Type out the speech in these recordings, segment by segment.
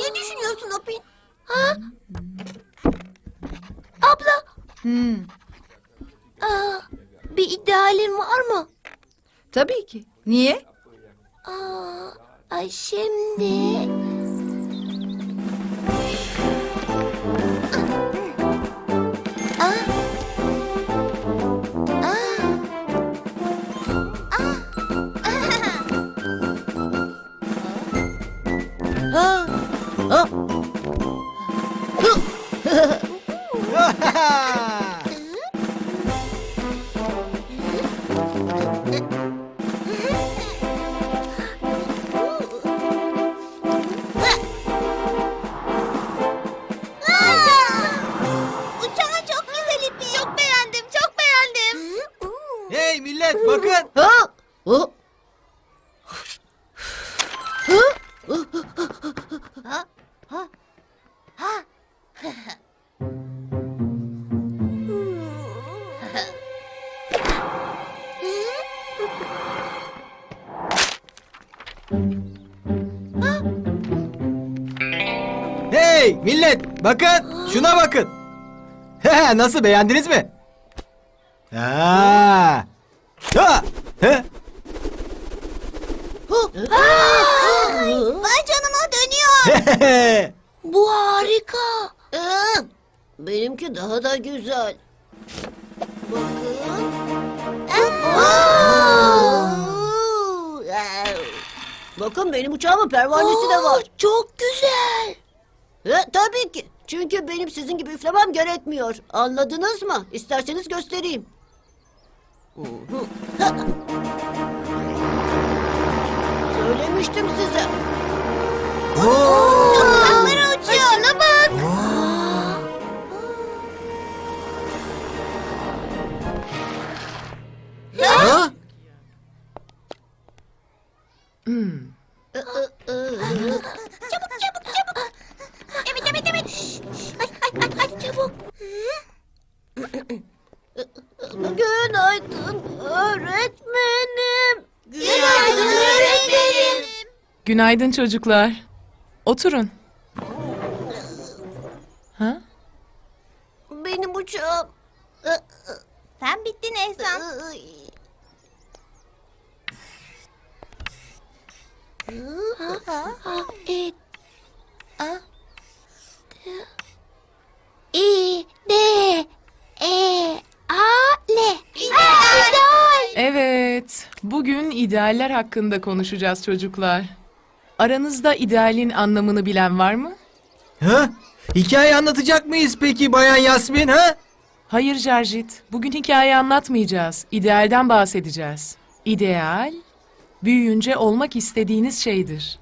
Ne düşünüyorsun Apin? Ha? Abla. Hmm, Aa, bir idealin var mı? tabii ki. Niye? Aa, ay şimdi. Uçağı çok güzel ipi. Çok beğendim, çok beğendim. Hey millet bakın. Ha, ha. Hey millet bakın. Şuna bakın. He, Nasıl beğendiniz mi? Ha. Ha. He. Vay canına dönüyor. Bu harika. Benimki daha da güzel. Bakın. Bakın benim uçağımın pervanesi de var. Çok güzel. E, tabii ki. Çünkü benim sizin gibi üflemem gerekmiyor. Anladınız mı? İsterseniz göstereyim. Söylemiştim size. Günaydın çocuklar. Oturun. Ha? Benim uçağım. Sen bittin Ehsan. E, A, İ, D, E, A, L. İdeal. Evet. Bugün idealler hakkında konuşacağız çocuklar. Aranızda idealin anlamını bilen var mı? Ha? Hikaye anlatacak mıyız peki Bayan Yasmin ha? Hayır Jarjit. Bugün hikaye anlatmayacağız. İdealden bahsedeceğiz. İdeal, büyüyünce olmak istediğiniz şeydir.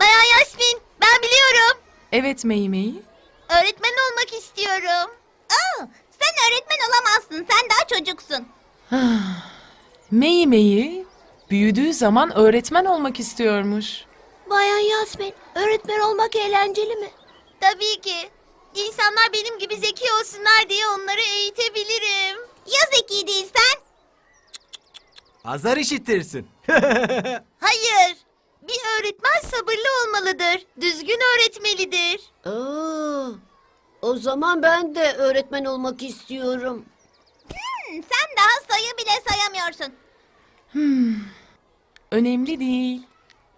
Bayan Yasmin, ben biliyorum. Evet Meymeyi. Öğretmen olmak istiyorum. Aa, sen öğretmen olamazsın. Sen daha çocuksun. Meymeyi büyüdüğü zaman öğretmen olmak istiyormuş. Bayan Yasmin, öğretmen olmak eğlenceli mi? Tabii ki. İnsanlar benim gibi zeki olsunlar diye onları eğitebilirim. Ya zeki değilsen? Azar işitirsin. Hayır. Bir öğretmen sabırlı olmalıdır. Düzgün öğretmelidir. Aa, o zaman ben de öğretmen olmak istiyorum. Sen daha sayı bile sayamıyorsun. Önemli değil.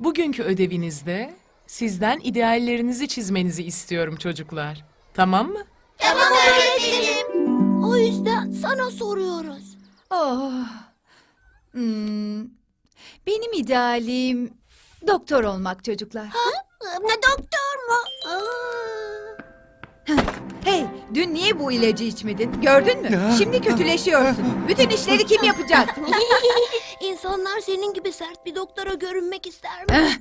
Bugünkü ödevinizde sizden ideallerinizi çizmenizi istiyorum çocuklar. Tamam mı? Tamam öğretmenim. O yüzden sana soruyoruz. Oh. Hmm. Benim idealim doktor olmak çocuklar. Ne doktor mu? Hey, dün niye bu ilacı içmedin? Gördün mü? Şimdi kötüleşiyorsun. Bütün işleri kim yapacak? İnsanlar senin gibi sert bir doktora görünmek ister mi? Eh,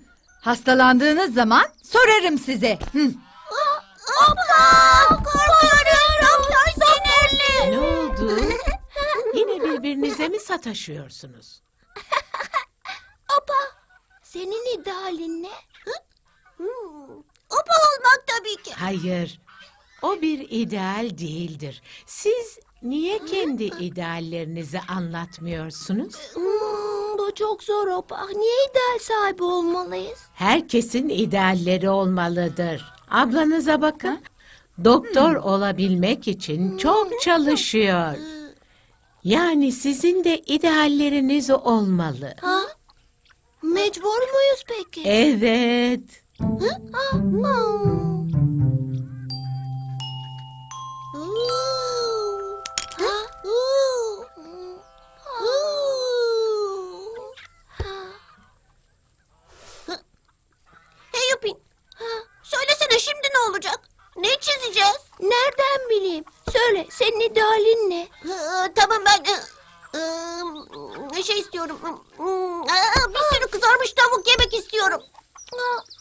Hastalandığınız zaman sorarım size. Hı. Abla! Korkuyorum. Doktor sinirli. Ne oldu? Yine birbirinize mi sataşıyorsunuz? Apa, senin idealin ne? Apa olmak tabii ki. Hayır. O bir ideal değildir. Siz niye kendi ideallerinizi anlatmıyorsunuz? Hmm, bu çok zor Apa. Niye ideal sahibi olmalıyız? Herkesin idealleri olmalıdır. Ablanıza bakın. doktor olabilmek için çok çalışıyor. Yani sizin de idealleriniz olmalı. Ha? Mecbur muyuz peki? Evet. Ha? Hmm. Hey Yupin, söylesene şimdi ne olacak? Ne çizeceğiz? Nereden bileyim? Söyle, senin idealin ne? tamam ben şey istiyorum. bir sürü kızarmış tavuk yemek istiyorum.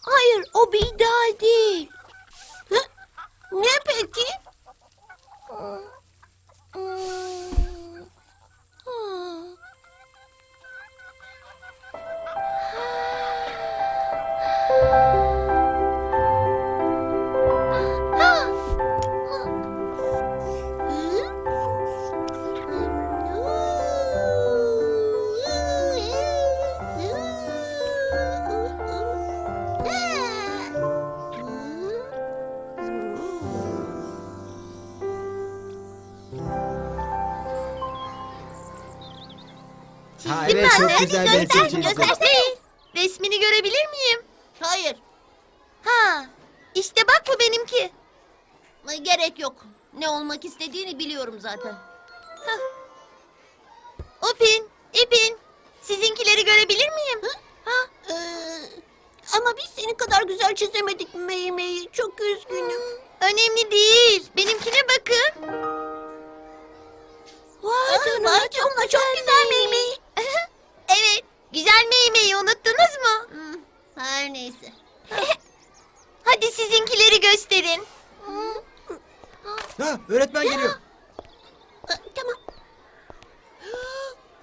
Hayır, o bir ideal değil. Ne peki? うん。Ha evet çok güzel bir. Göstersene. Resmini görebilir miyim? Hayır. Ha, işte bak bu benimki. Gerek yok. Ne olmak istediğini biliyorum zaten. Hah. Upin, İpin, sizinkileri görebilir miyim? Ha? Ee, ama biz senin kadar güzel çizemedik Meymeyi. Çok üzgünüm. Önemli değil. Benimkine bakın. Vay canına, çok, çok güzel Meymeyi. Güzel Meymeyi unuttunuz mu? her neyse. Hadi sizinkileri gösterin. Ha, öğretmen geliyor. Tamam.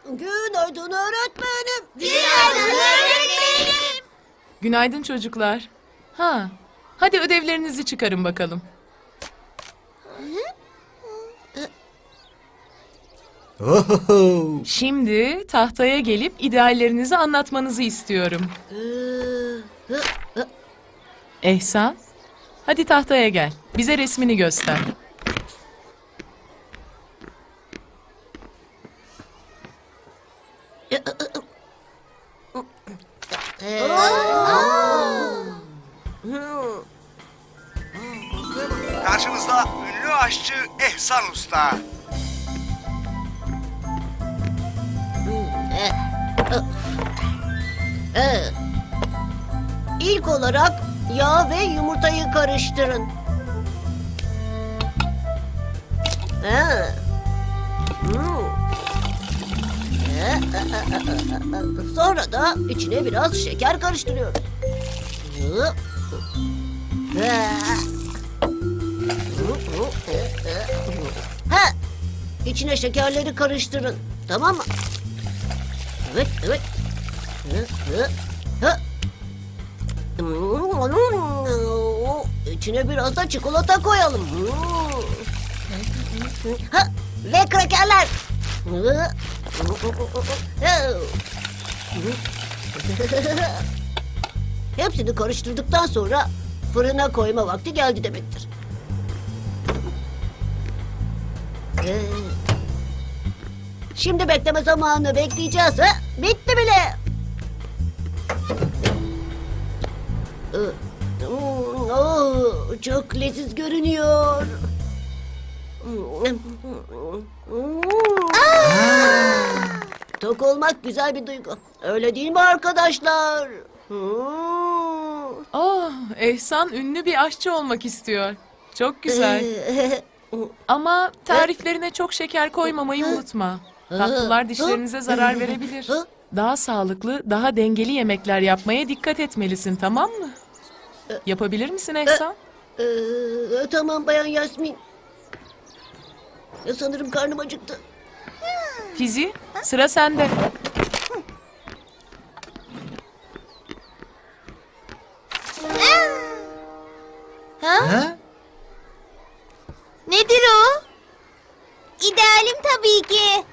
Günaydın öğretmenim. Günaydın öğretmenim. Günaydın çocuklar. Ha, hadi ödevlerinizi çıkarın bakalım. Ohoho. Şimdi tahtaya gelip ideallerinizi anlatmanızı istiyorum. Ehsan, hadi tahtaya gel. Bize resmini göster. Karşınızda ünlü aşçı Ehsan Usta. İlk olarak yağ ve yumurtayı karıştırın. Ha. Hmm. Sonra da içine biraz şeker karıştırıyoruz. Ha, içine şekerleri karıştırın. Tamam mı? Evet, evet. İçine biraz da çikolata koyalım. Ha, ve krakerler. Hepsini karıştırdıktan sonra fırına koyma vakti geldi demektir. Ee, Şimdi bekleme zamanı bekleyeceğiz. Ha? Bitti bile. Oh, çok leziz görünüyor. Tok olmak güzel bir duygu. Öyle değil mi arkadaşlar? Hmm. Oh, Ehsan ünlü bir aşçı olmak istiyor. Çok güzel. Ama tariflerine çok şeker koymamayı unutma. Tatlılar dişlerinize zarar verebilir. Daha sağlıklı, daha dengeli yemekler yapmaya dikkat etmelisin, tamam mı? Yapabilir misin Ehsan? Ee, tamam bayan Yasmin. Ya sanırım karnım acıktı. Fizi, sıra sende. Ha? Nedir o? İdealim tabii ki.